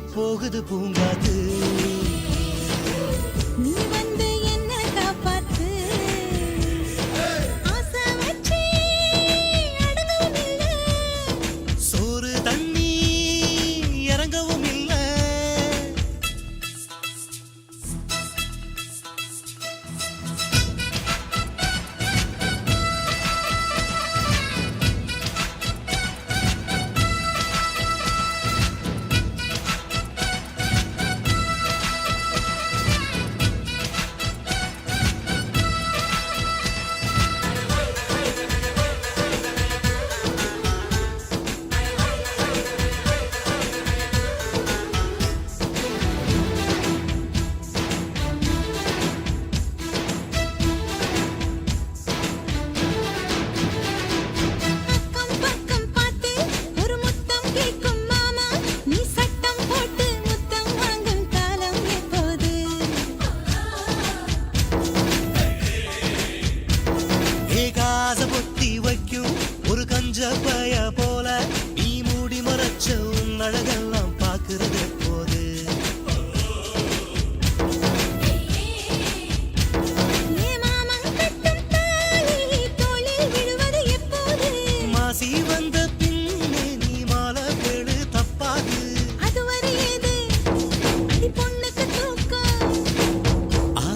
போகுது பூங்காத்து. நீ வந்து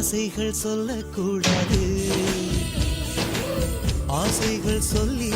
ஆசைகள் சொல்லக்கூடாது. ஆசைகள் சொல்லி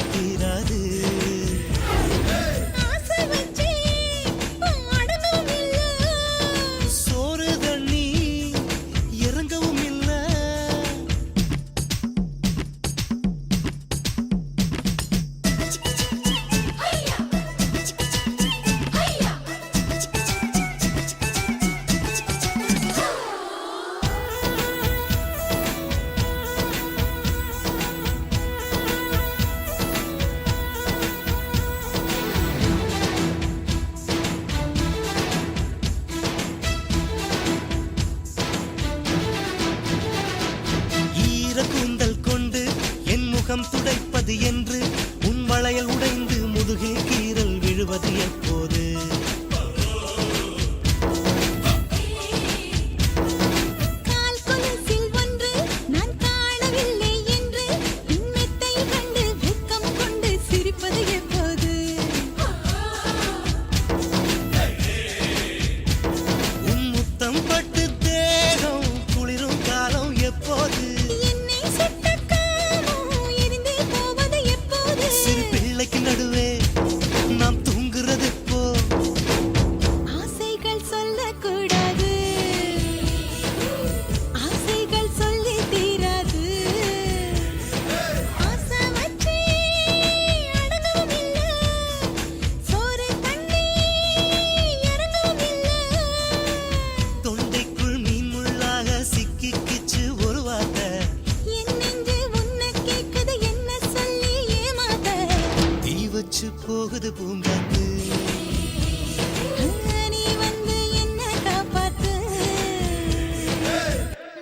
போகுது பூங்காத்து.